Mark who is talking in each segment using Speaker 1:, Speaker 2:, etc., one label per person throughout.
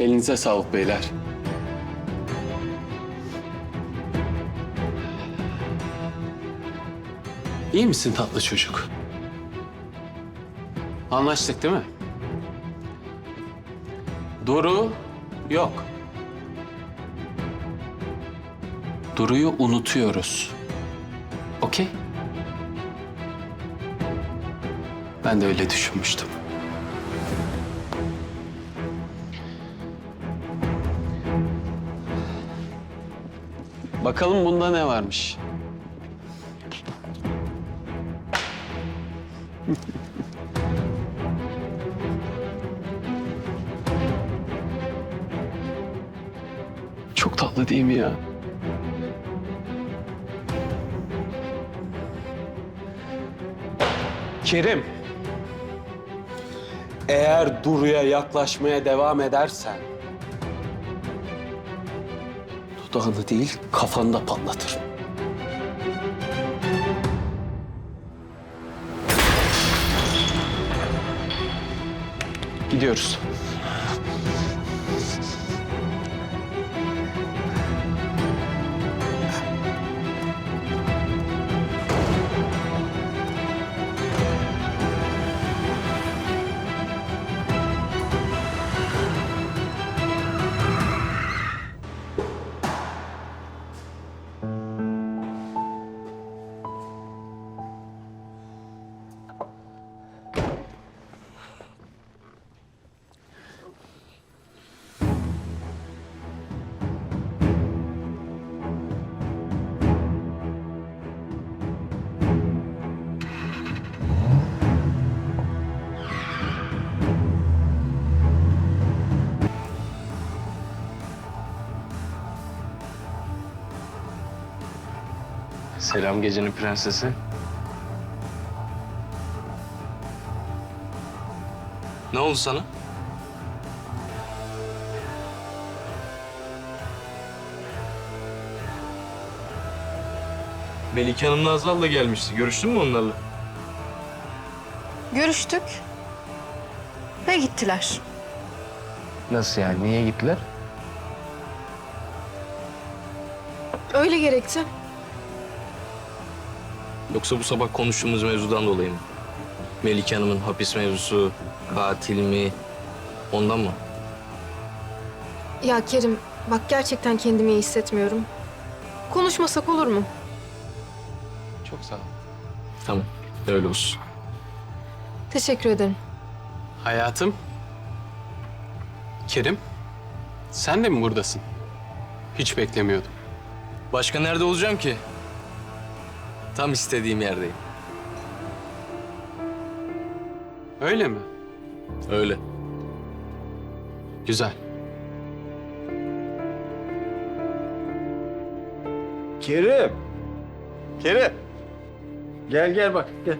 Speaker 1: Elinize sağlık beyler. İyi misin tatlı çocuk? Anlaştık değil mi? Duru yok. Duru'yu unutuyoruz. Okey? Ben de öyle düşünmüştüm. Bakalım bunda ne varmış? Çok tatlı değil mi ya? Kerim. Eğer Duru'ya yaklaşmaya devam edersen... Dudağını değil, kafanı da patlatırım. Gidiyoruz.
Speaker 2: Selam gecenin prensesi. Ne oldu sana? Melike Hanım Nazlı'la gelmişti. Görüştün mü onlarla?
Speaker 3: Görüştük. Ve gittiler.
Speaker 2: Nasıl yani? Niye gittiler?
Speaker 3: Öyle gerekti.
Speaker 2: Yoksa bu sabah konuştuğumuz mevzudan dolayı mı? Melike Hanım'ın hapis mevzusu, katil mi? Ondan mı?
Speaker 3: Ya Kerim, bak gerçekten kendimi iyi hissetmiyorum. Konuşmasak olur mu?
Speaker 1: Çok sağ ol.
Speaker 2: Tamam, öyle olsun.
Speaker 3: Teşekkür ederim.
Speaker 1: Hayatım. Kerim. Sen de mi buradasın? Hiç beklemiyordum.
Speaker 2: Başka nerede olacağım ki? Tam istediğim yerdeyim.
Speaker 1: Öyle mi?
Speaker 2: Öyle.
Speaker 1: Güzel.
Speaker 4: Kerim. Kerim. Gel gel bak gel.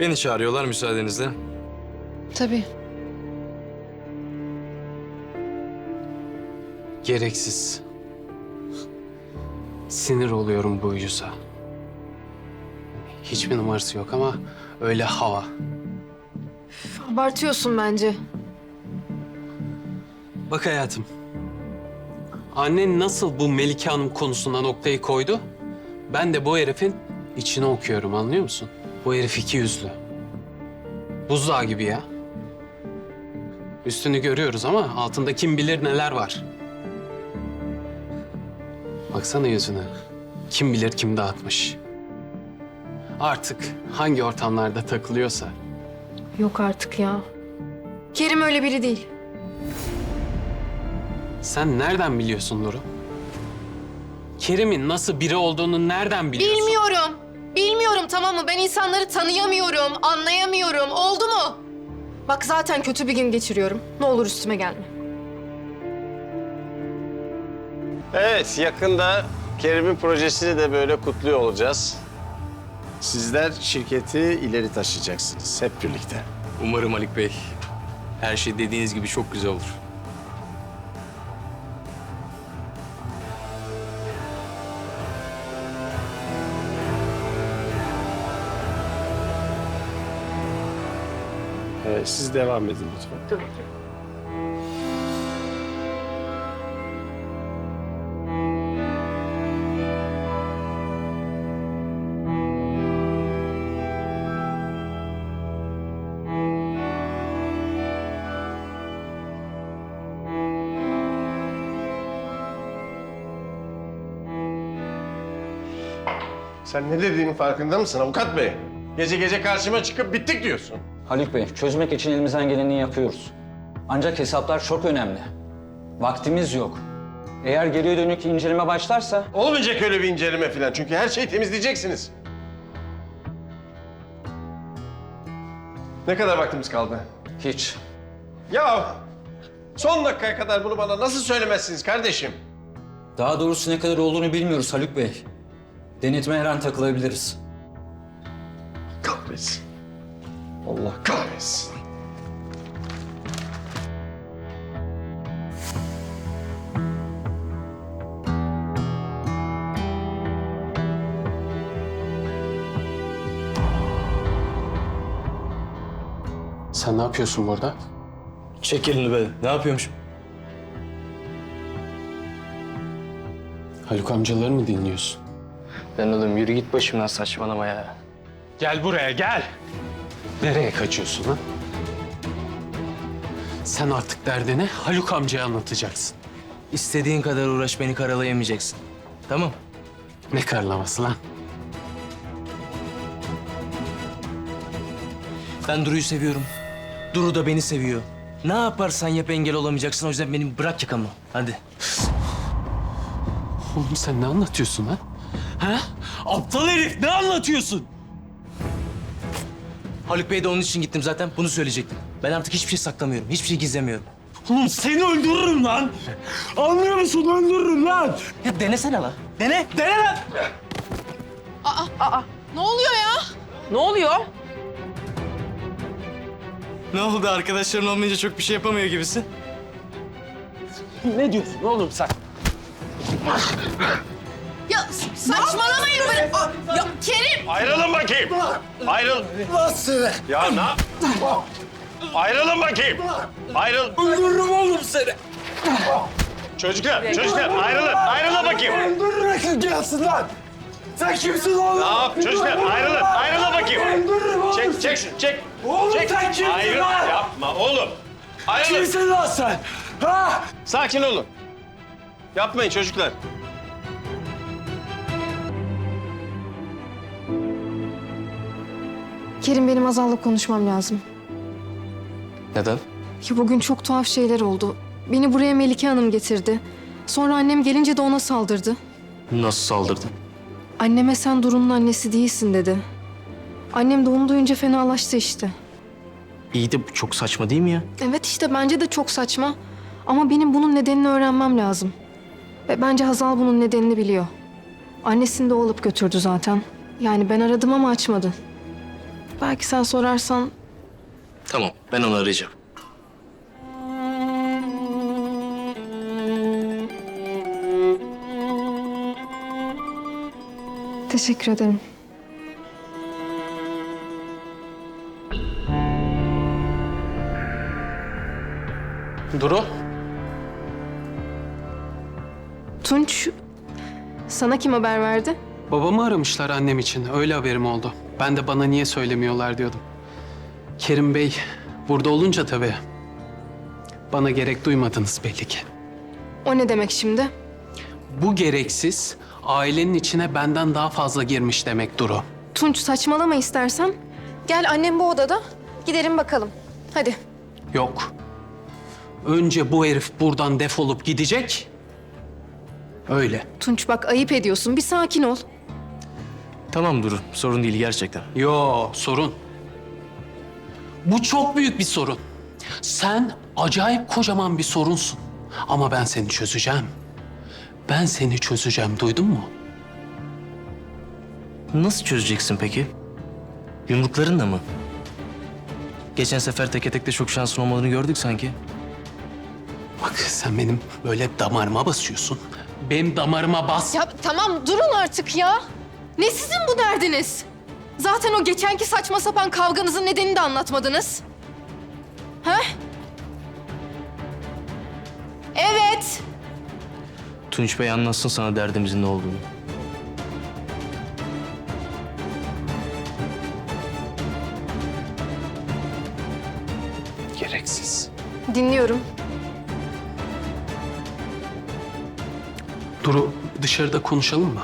Speaker 2: Beni çağırıyorlar müsaadenizle.
Speaker 3: Tabii.
Speaker 1: Gereksiz. Sinir oluyorum bu yüze. Hiçbir numarası yok ama öyle hava.
Speaker 3: Abartıyorsun bence.
Speaker 1: Bak hayatım. Annen nasıl bu Melike Hanım konusunda noktayı koydu? Ben de bu herifin içini okuyorum anlıyor musun? Bu herif iki yüzlü. Buzdağı gibi ya. Üstünü görüyoruz ama altında kim bilir neler var. Baksana yüzüne. Kim bilir kim dağıtmış. Artık hangi ortamlarda takılıyorsa
Speaker 3: Yok artık ya. Kerim öyle biri değil.
Speaker 1: Sen nereden biliyorsun Nuru? Kerim'in nasıl biri olduğunu nereden biliyorsun?
Speaker 3: Bilmiyorum. Bilmiyorum tamam mı? Ben insanları tanıyamıyorum, anlayamıyorum. Oldu mu? Bak zaten kötü bir gün geçiriyorum. Ne olur üstüme gelme.
Speaker 4: Evet, yakında Kerim'in projesini de böyle kutluyor olacağız. Sizler şirketi ileri taşıyacaksınız hep birlikte.
Speaker 2: Umarım Alik Bey. Her şey dediğiniz gibi çok güzel olur.
Speaker 4: Ee, siz devam edin lütfen. Tabii ki. Sen ne dediğinin farkında mısın avukat bey? Gece gece karşıma çıkıp bittik diyorsun.
Speaker 5: Haluk Bey, çözmek için elimizden geleni yapıyoruz. Ancak hesaplar çok önemli. Vaktimiz yok. Eğer geriye dönük inceleme başlarsa
Speaker 4: Olmayacak öyle bir inceleme falan çünkü her şeyi temizleyeceksiniz. Ne kadar vaktimiz kaldı?
Speaker 5: hiç.
Speaker 4: Ya son dakikaya kadar bunu bana nasıl söylemezsiniz kardeşim?
Speaker 5: Daha doğrusu ne kadar olduğunu bilmiyoruz Haluk Bey. Denetime her an takılabiliriz.
Speaker 4: Kahretsin. Allah kahretsin.
Speaker 1: Sen ne yapıyorsun burada?
Speaker 2: Çek elini be. Ne yapıyormuşum?
Speaker 1: Haluk amcaları mı dinliyorsun?
Speaker 2: Ben oğlum yürü git başımdan saçmalama ya.
Speaker 1: Gel buraya gel. Nereye kaçıyorsun ha? Sen artık derdini Haluk amcaya anlatacaksın.
Speaker 2: İstediğin kadar uğraş beni karalayamayacaksın. Tamam.
Speaker 1: Ne karlaması lan?
Speaker 2: Ben Duru'yu seviyorum. Duru da beni seviyor. Ne yaparsan yap engel olamayacaksın. O yüzden benim bırak yakamı. Hadi.
Speaker 1: Oğlum sen ne anlatıyorsun ha? Ha? Aptal herif ne anlatıyorsun?
Speaker 2: Haluk Bey'e de onun için gittim zaten. Bunu söyleyecektim. Ben artık hiçbir şey saklamıyorum. Hiçbir şey gizlemiyorum.
Speaker 1: Oğlum seni öldürürüm lan. Anlıyor musun? Öldürürüm lan.
Speaker 2: Ya denesene lan. Dene. Dene lan.
Speaker 3: Ne oluyor ya?
Speaker 6: Ne oluyor?
Speaker 2: Ne oldu? Arkadaşların olmayınca çok bir şey yapamıyor gibisin.
Speaker 1: Ne diyorsun oğlum sen?
Speaker 3: Ya saçmalamayın böyle. Aa, Ya Kerim!
Speaker 4: Ayrılın bakayım. Ayrıl. Ya ne? Ayrılın bakayım. Ayrıl.
Speaker 1: Öldürürüm oğlum seni.
Speaker 4: Çocuklar, çocuklar ayrılın. Ayrılın bakayım.
Speaker 1: Öldürürüm gelsin lan. Sen kimsin oğlum?
Speaker 4: Ne yap? Çocuklar ayrılın. Ayrılın bakayım.
Speaker 1: Öldürürüm oğlum
Speaker 4: Çek, çek, şunu, çek.
Speaker 1: Oğlum
Speaker 4: çek.
Speaker 1: sen kimsin
Speaker 4: Ayrıl.
Speaker 1: lan?
Speaker 4: Yapma oğlum. Ayrılın.
Speaker 1: Kimsin lan sen? Ha?
Speaker 4: Sakin olun. Yapmayın çocuklar.
Speaker 3: Kerim benim Azal'la konuşmam lazım.
Speaker 2: Neden?
Speaker 3: Ya bugün çok tuhaf şeyler oldu. Beni buraya Melike Hanım getirdi. Sonra annem gelince de ona saldırdı.
Speaker 2: Nasıl saldırdın?
Speaker 3: Anneme sen Duru'nun annesi değilsin dedi. Annem de onu duyunca fenalaştı işte.
Speaker 2: İyi de bu çok saçma değil mi ya?
Speaker 3: Evet işte bence de çok saçma. Ama benim bunun nedenini öğrenmem lazım. Ve bence Hazal bunun nedenini biliyor. Annesini de o alıp götürdü zaten. Yani ben aradım ama açmadı. Belki sen sorarsan
Speaker 2: Tamam. Ben onu arayacağım.
Speaker 3: teşekkür ederim.
Speaker 1: Duru.
Speaker 3: Tunç, sana kim haber verdi?
Speaker 1: Babamı aramışlar annem için. Öyle haberim oldu. Ben de bana niye söylemiyorlar diyordum. Kerim Bey burada olunca tabii. Bana gerek duymadınız belli ki.
Speaker 3: O ne demek şimdi?
Speaker 1: Bu gereksiz ailenin içine benden daha fazla girmiş demek Duru.
Speaker 3: Tunç saçmalama istersen. Gel annem bu odada. Gidelim bakalım. Hadi.
Speaker 1: Yok. Önce bu herif buradan defolup gidecek. Öyle.
Speaker 3: Tunç bak ayıp ediyorsun. Bir sakin ol.
Speaker 2: Tamam Duru. Sorun değil gerçekten.
Speaker 1: Yo sorun. Bu çok büyük bir sorun. Sen acayip kocaman bir sorunsun. Ama ben seni çözeceğim. Ben seni çözeceğim duydun mu?
Speaker 2: Nasıl çözeceksin peki? Yumruklarınla mı? Geçen sefer teke tekte çok şansın olmadığını gördük sanki.
Speaker 1: Bak sen benim böyle damarıma basıyorsun. Benim damarıma bas.
Speaker 3: Ya tamam durun artık ya. Ne sizin bu derdiniz? Zaten o geçenki saçma sapan kavganızın nedenini de anlatmadınız. Ha? Evet.
Speaker 2: Tunç Bey anlatsın sana derdimizin ne olduğunu.
Speaker 1: Gereksiz.
Speaker 3: Dinliyorum.
Speaker 1: Duru dışarıda konuşalım mı?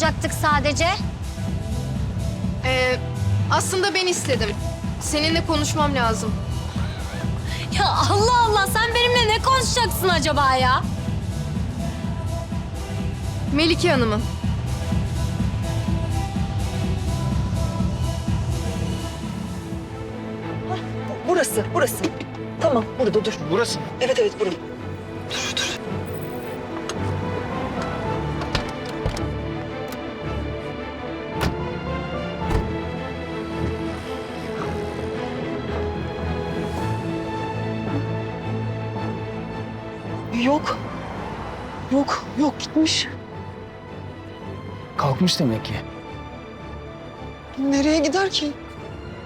Speaker 6: Olacaktık sadece?
Speaker 3: Ee, aslında ben istedim. Seninle konuşmam lazım.
Speaker 6: Ya Allah Allah sen benimle ne konuşacaksın acaba ya?
Speaker 3: Melike Hanım'ın.
Speaker 7: Burası, burası. Tamam, burada dur.
Speaker 4: Burası mı?
Speaker 7: Evet, evet, burada. Gitmiş.
Speaker 8: Kalkmış demek ki.
Speaker 7: Nereye gider ki?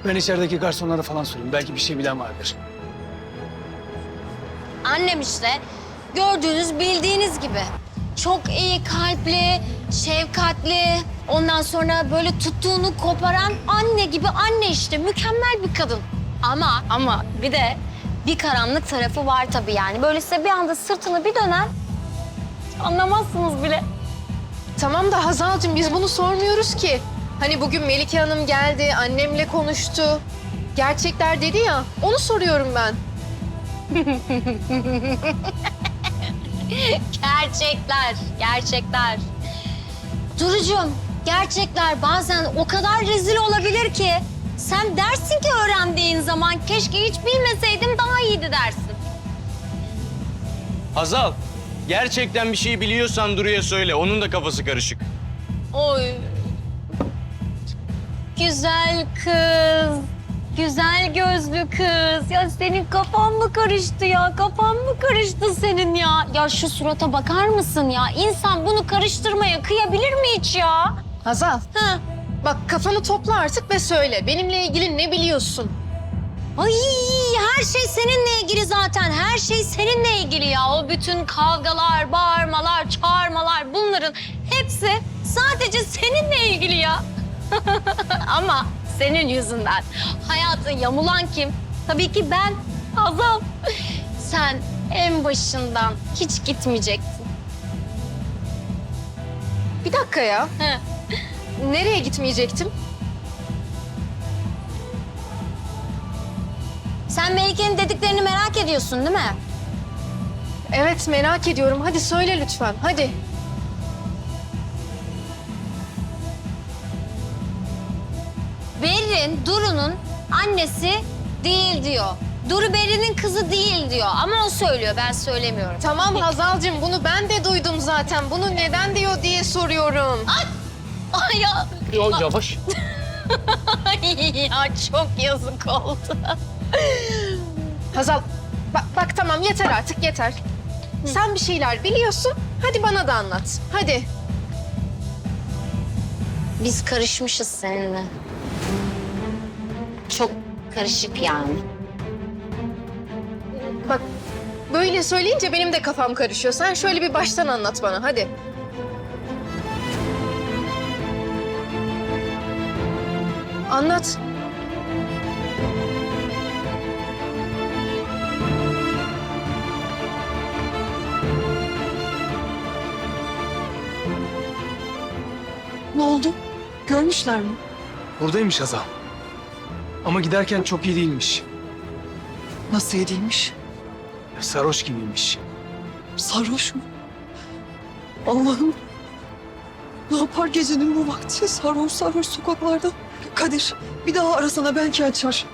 Speaker 8: Ben içerideki garsonlara falan sorayım. Belki bir şey bilen vardır.
Speaker 6: Annem işte gördüğünüz bildiğiniz gibi. Çok iyi kalpli, şefkatli. Ondan sonra böyle tuttuğunu koparan anne gibi anne işte. Mükemmel bir kadın. Ama ama bir de bir karanlık tarafı var tabii yani. Böyle size bir anda sırtını bir döner. Anlamazsınız bile.
Speaker 3: Tamam da Hazal'cığım biz bunu sormuyoruz ki. Hani bugün Melike Hanım geldi, annemle konuştu. Gerçekler dedi ya, onu soruyorum ben.
Speaker 6: Gerçekler, gerçekler. Durucum, gerçekler bazen o kadar rezil olabilir ki. Sen dersin ki öğrendiğin zaman keşke hiç bilmeseydim daha iyiydi dersin.
Speaker 2: Hazal, gerçekten bir şey biliyorsan Duru'ya söyle. Onun da kafası karışık.
Speaker 6: Oy. Güzel kız. Güzel gözlü kız. Ya senin kafan mı karıştı ya? Kafan mı karıştı senin ya? Ya şu surata bakar mısın ya? İnsan bunu karıştırmaya kıyabilir mi hiç ya?
Speaker 3: Hazal,
Speaker 6: Hı.
Speaker 3: bak kafanı topla artık ve söyle. Benimle ilgili ne biliyorsun?
Speaker 6: Ay her şey seninle ilgili zaten. Her şey seninle ilgili ya. O bütün kavgalar, bağırmalar, çağırmalar bunların hepsi sadece seninle ilgili ya. Ama senin yüzünden hayatın yamulan kim? Tabii ki ben, Azam. Sen en başından hiç gitmeyecektin.
Speaker 3: Bir dakika ya. Nereye gitmeyecektim?
Speaker 6: Sen Melike'nin dediklerini merak ediyorsun değil mi?
Speaker 3: Evet merak ediyorum. Hadi söyle lütfen. Hadi.
Speaker 6: Berrin, Duru'nun annesi değil diyor. Duru Berrin'in kızı değil diyor ama o söylüyor ben söylemiyorum.
Speaker 3: Tamam Hazal'cığım bunu ben de duydum zaten. Bunu neden diyor diye soruyorum.
Speaker 6: Ay ya,
Speaker 2: Yo, yavaş.
Speaker 6: ay ya çok yazık oldu.
Speaker 3: Hazal bak, bak tamam yeter artık yeter. Sen bir şeyler biliyorsun. Hadi bana da anlat. Hadi.
Speaker 6: Biz karışmışız seninle. Çok karışık yani.
Speaker 3: Bak böyle söyleyince benim de kafam karışıyor. Sen şöyle bir baştan anlat bana hadi. Anlat.
Speaker 7: Oldu? Görmüşler mi?
Speaker 8: Buradaymış Hazal. Ama giderken çok iyi değilmiş.
Speaker 7: Nasıl yediymiş?
Speaker 8: Sarhoş gibiymiş.
Speaker 7: Sarhoş mu? Allah'ım. Ne yapar gecenin bu vakti? Sarhoş sarhoş sokaklarda. Kadir bir daha arasana belki açar.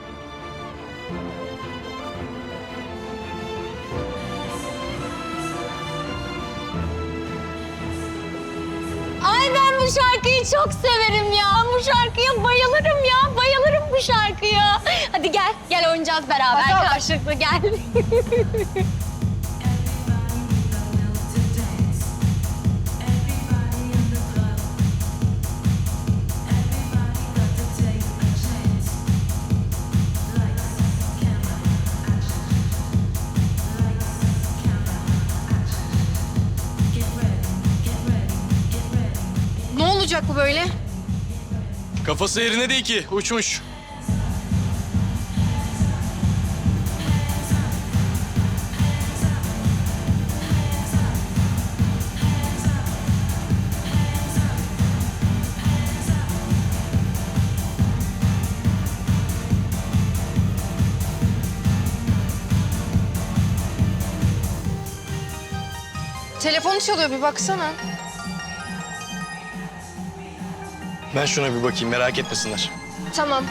Speaker 6: Bu şarkıyı çok severim ya. Bu şarkıya bayılırım ya. Bayılırım bu şarkıya. Hadi gel, gel oynayacağız beraber karşılıklı gel.
Speaker 8: Kafası yerine değil ki. Uçmuş.
Speaker 3: Telefonu çalıyor bir baksana.
Speaker 8: Ben şuna bir bakayım merak etmesinler.
Speaker 3: Tamam.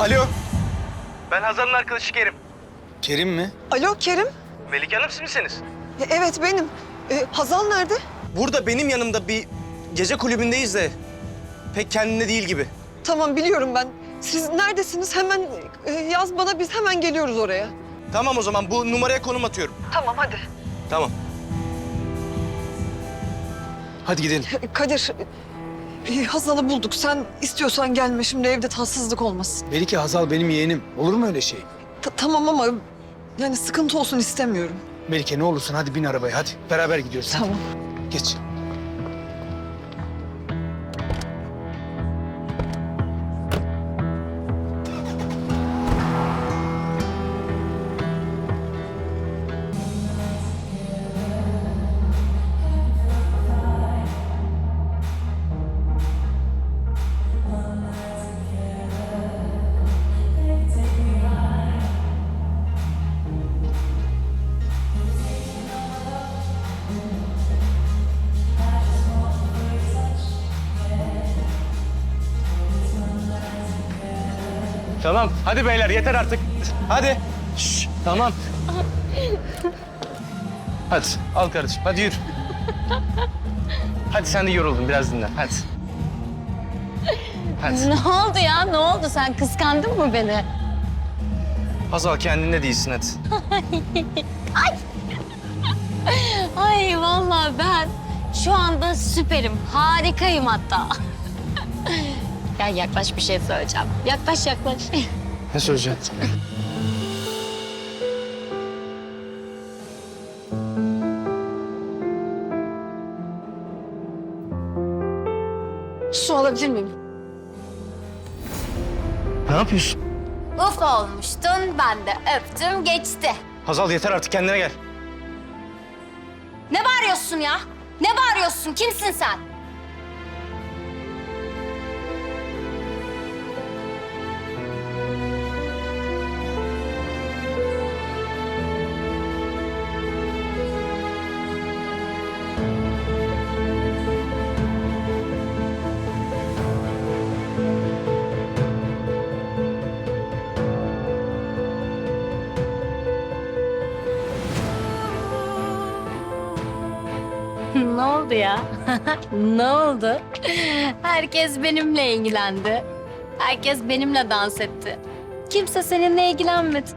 Speaker 9: Alo. Ben Hazal'ın arkadaşı Kerim.
Speaker 8: Kerim mi?
Speaker 7: Alo Kerim.
Speaker 9: Melike Hanım siz misiniz?
Speaker 7: E, Evet benim. E, Hazal nerede?
Speaker 9: Burada benim yanımda bir gece kulübündeyiz de pek kendinde değil gibi.
Speaker 7: Tamam biliyorum ben. Siz neredesiniz? Hemen e, yaz bana biz hemen geliyoruz oraya.
Speaker 9: Tamam o zaman bu numaraya konum atıyorum.
Speaker 7: Tamam hadi.
Speaker 9: Tamam.
Speaker 8: Hadi gidelim.
Speaker 7: Kadir e, Hazal'ı bulduk. Sen istiyorsan gelme şimdi evde tatsızlık olmasın.
Speaker 8: Melike Hazal benim yeğenim. Olur mu öyle şey?
Speaker 7: Ta- tamam ama yani sıkıntı olsun istemiyorum.
Speaker 8: Melike ne olursun hadi bin arabaya hadi. Beraber gidiyoruz.
Speaker 7: Tamam.
Speaker 8: Geç.
Speaker 9: Tamam. Hadi beyler yeter artık. Hadi. Şş, tamam. Hadi al kardeşim. Hadi yürü. Hadi sen de yoruldun biraz dinlen. Hadi. Hadi.
Speaker 6: ne oldu ya? Ne oldu? Sen kıskandın mı beni?
Speaker 9: Hazal kendinde değilsin hadi.
Speaker 6: Ay vallahi ben şu anda süperim. Harikayım hatta. Ya yaklaş bir şey söyleyeceğim. Yaklaş yaklaş.
Speaker 8: Ne söyleyeceksin?
Speaker 3: Su alabilir miyim?
Speaker 9: Ne yapıyorsun?
Speaker 6: Uf olmuştun. Ben de öptüm geçti.
Speaker 9: Hazal yeter artık kendine gel.
Speaker 6: Ne bağırıyorsun ya? Ne bağırıyorsun? Kimsin sen? Ne oldu? Herkes benimle ilgilendi. Herkes benimle dans etti. Kimse seninle ilgilenmedi.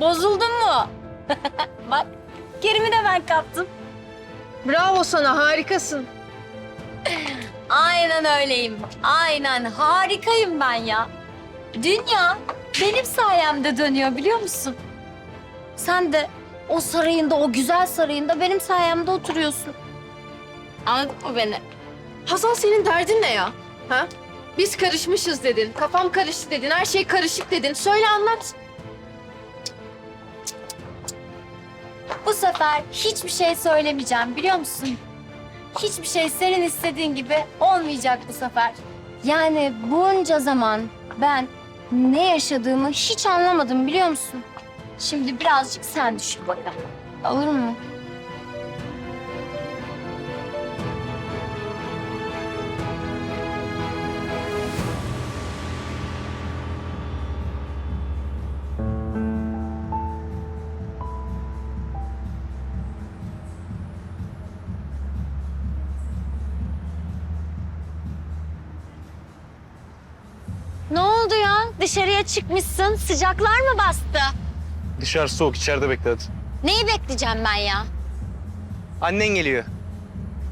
Speaker 6: Bozuldun mu? Bak, Kerim'i de ben kaptım.
Speaker 3: Bravo sana harikasın.
Speaker 6: Aynen öyleyim. Aynen harikayım ben ya. Dünya benim sayemde dönüyor biliyor musun? Sen de o sarayında, o güzel sarayında benim sayemde oturuyorsun. Anladın mı beni?
Speaker 3: Hazal senin derdin ne ya? Ha? Biz karışmışız dedin. Kafam karıştı dedin. Her şey karışık dedin. Söyle anlat.
Speaker 6: Bu sefer hiçbir şey söylemeyeceğim biliyor musun? Hiçbir şey senin istediğin gibi olmayacak bu sefer. Yani bunca zaman ben ne yaşadığımı hiç anlamadım biliyor musun? Şimdi birazcık sen düşün bakalım. Olur mu? Dışarıya çıkmışsın. Sıcaklar mı bastı?
Speaker 9: Dışarı soğuk, içeride bekle hadi.
Speaker 6: Neyi bekleyeceğim ben ya?
Speaker 9: Annen geliyor.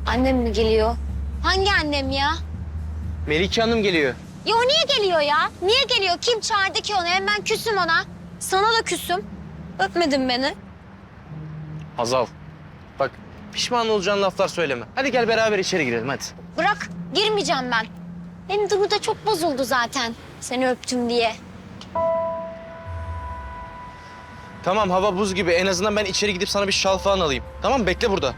Speaker 6: Annem mi geliyor? Hangi annem ya?
Speaker 9: Melike Hanım geliyor.
Speaker 6: Ya o niye geliyor ya? Niye geliyor? Kim çağırdı ki onu? Hem ben küsüm ona. Sana da küsüm. Öpmedin beni.
Speaker 9: Hazal. Bak pişman olacağın laflar söyleme. Hadi gel beraber içeri girelim hadi.
Speaker 6: Bırak, girmeyeceğim ben. Benim Duru da çok bozuldu zaten. Seni öptüm diye.
Speaker 9: Tamam hava buz gibi. En azından ben içeri gidip sana bir şal falan alayım. Tamam bekle burada.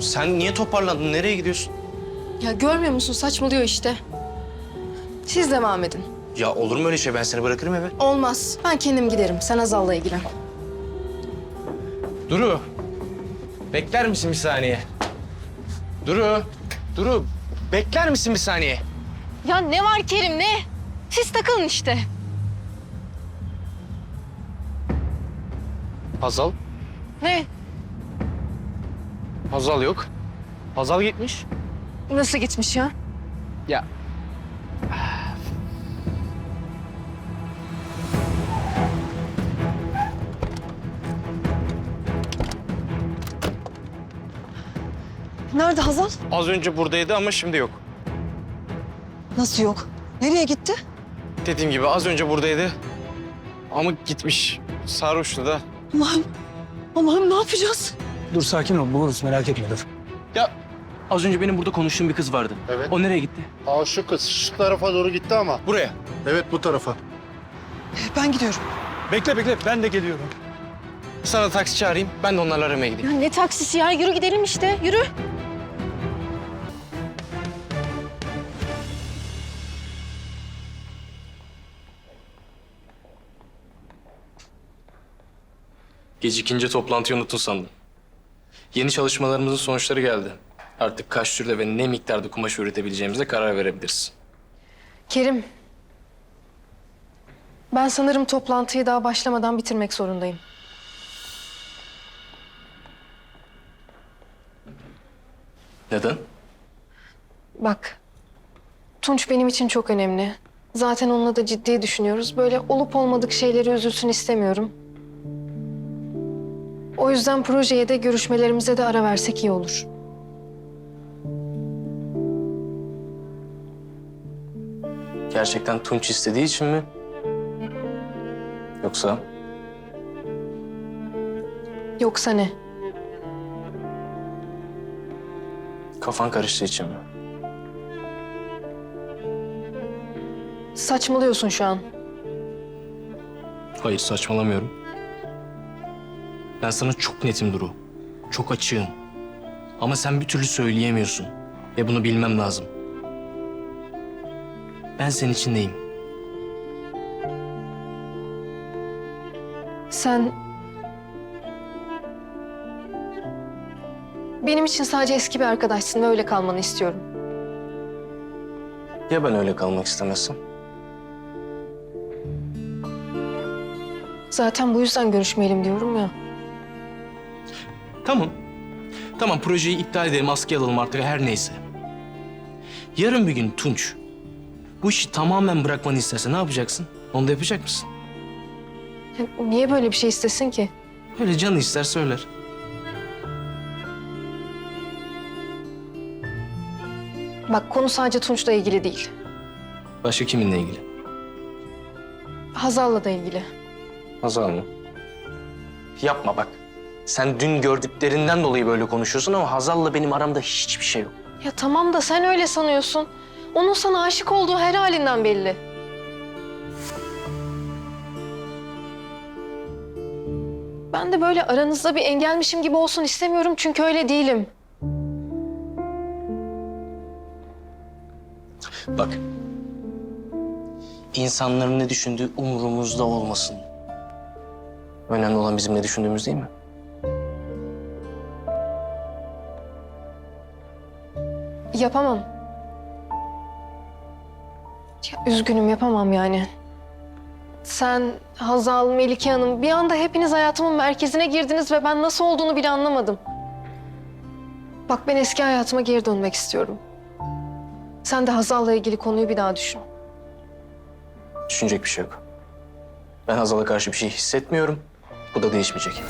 Speaker 9: Sen niye toparlandın? Nereye gidiyorsun?
Speaker 3: Ya görmüyor musun saçmalıyor işte. Siz devam edin.
Speaker 9: Ya olur mu öyle şey? Ben seni bırakırım eve.
Speaker 3: Olmaz. Ben kendim giderim. Sen Hazal'la ilgilen.
Speaker 9: Duru. Bekler misin bir saniye? Duru. Duru. Bekler misin bir saniye?
Speaker 3: Ya ne var Kerim ne? Siz takılın işte.
Speaker 9: Hazal.
Speaker 3: Ne?
Speaker 9: Hazal yok. Hazal gitmiş.
Speaker 3: Nasıl gitmiş ya?
Speaker 9: Ya.
Speaker 7: Nerede Hazal?
Speaker 9: Az önce buradaydı ama şimdi yok.
Speaker 7: Nasıl yok? Nereye gitti?
Speaker 9: Dediğim gibi az önce buradaydı. Ama gitmiş. Sarhoştu da.
Speaker 7: Allah'ım. Allah'ım ne yapacağız?
Speaker 8: Dur sakin ol buluruz merak etme dur.
Speaker 2: Ya az önce benim burada konuştuğum bir kız vardı.
Speaker 10: Evet.
Speaker 2: O nereye gitti?
Speaker 10: Aa şu kız şu tarafa doğru gitti ama.
Speaker 9: Buraya.
Speaker 10: Evet bu tarafa.
Speaker 7: Ben gidiyorum.
Speaker 8: Bekle bekle ben de geliyorum.
Speaker 9: Sana taksi çağırayım. Ben de onlarla aramaya gideyim.
Speaker 3: Ya ne taksisi ya? Yürü gidelim işte. Yürü.
Speaker 2: Gecikince toplantıyı unuttun sandım. Yeni çalışmalarımızın sonuçları geldi. Artık kaç türde ve ne miktarda kumaş üretebileceğimize karar verebiliriz.
Speaker 3: Kerim. Ben sanırım toplantıyı daha başlamadan bitirmek zorundayım.
Speaker 2: Neden?
Speaker 3: Bak. Tunç benim için çok önemli. Zaten onunla da ciddi düşünüyoruz. Böyle olup olmadık şeyleri üzülsün istemiyorum. O yüzden projeye de görüşmelerimize de ara versek iyi olur.
Speaker 2: Gerçekten Tunç istediği için mi? Yoksa
Speaker 3: Yoksa ne?
Speaker 2: kafan karıştığı için mi?
Speaker 3: Saçmalıyorsun şu an.
Speaker 2: Hayır saçmalamıyorum. Ben sana çok netim Duru. Çok açığım. Ama sen bir türlü söyleyemiyorsun. Ve bunu bilmem lazım. Ben senin içindeyim.
Speaker 3: Sen... Benim için sadece eski bir arkadaşsın ve öyle kalmanı istiyorum.
Speaker 2: Ya ben öyle kalmak istemezsem?
Speaker 3: Zaten bu yüzden görüşmeyelim diyorum ya.
Speaker 2: Tamam. Tamam projeyi iptal edelim, askıya alalım artık her neyse. Yarın bir gün Tunç bu işi tamamen bırakmanı isterse ne yapacaksın? Onu da yapacak mısın?
Speaker 3: Ya Niye böyle bir şey istesin ki?
Speaker 2: Öyle canı ister söyler.
Speaker 3: Bak konu sadece Tunç'la ilgili değil.
Speaker 2: Başka kiminle ilgili?
Speaker 3: Hazal'la da ilgili.
Speaker 2: Hazal mı? Yapma bak. Sen dün gördüklerinden dolayı böyle konuşuyorsun ama Hazal'la benim aramda hiçbir şey yok.
Speaker 3: Ya tamam da sen öyle sanıyorsun. Onun sana aşık olduğu her halinden belli. Ben de böyle aranızda bir engelmişim gibi olsun istemiyorum çünkü öyle değilim.
Speaker 2: Bak. İnsanların ne düşündüğü umurumuzda olmasın. Önemli olan bizim ne düşündüğümüz değil mi?
Speaker 3: Yapamam. Üzgünüm yapamam yani. Sen, Hazal, Melike Hanım bir anda hepiniz hayatımın merkezine girdiniz ve ben nasıl olduğunu bile anlamadım. Bak ben eski hayatıma geri dönmek istiyorum. Sen de Hazal'la ilgili konuyu bir daha düşün.
Speaker 2: Düşünecek bir şey yok. Ben Hazal'a karşı bir şey hissetmiyorum. Bu da değişmeyecek.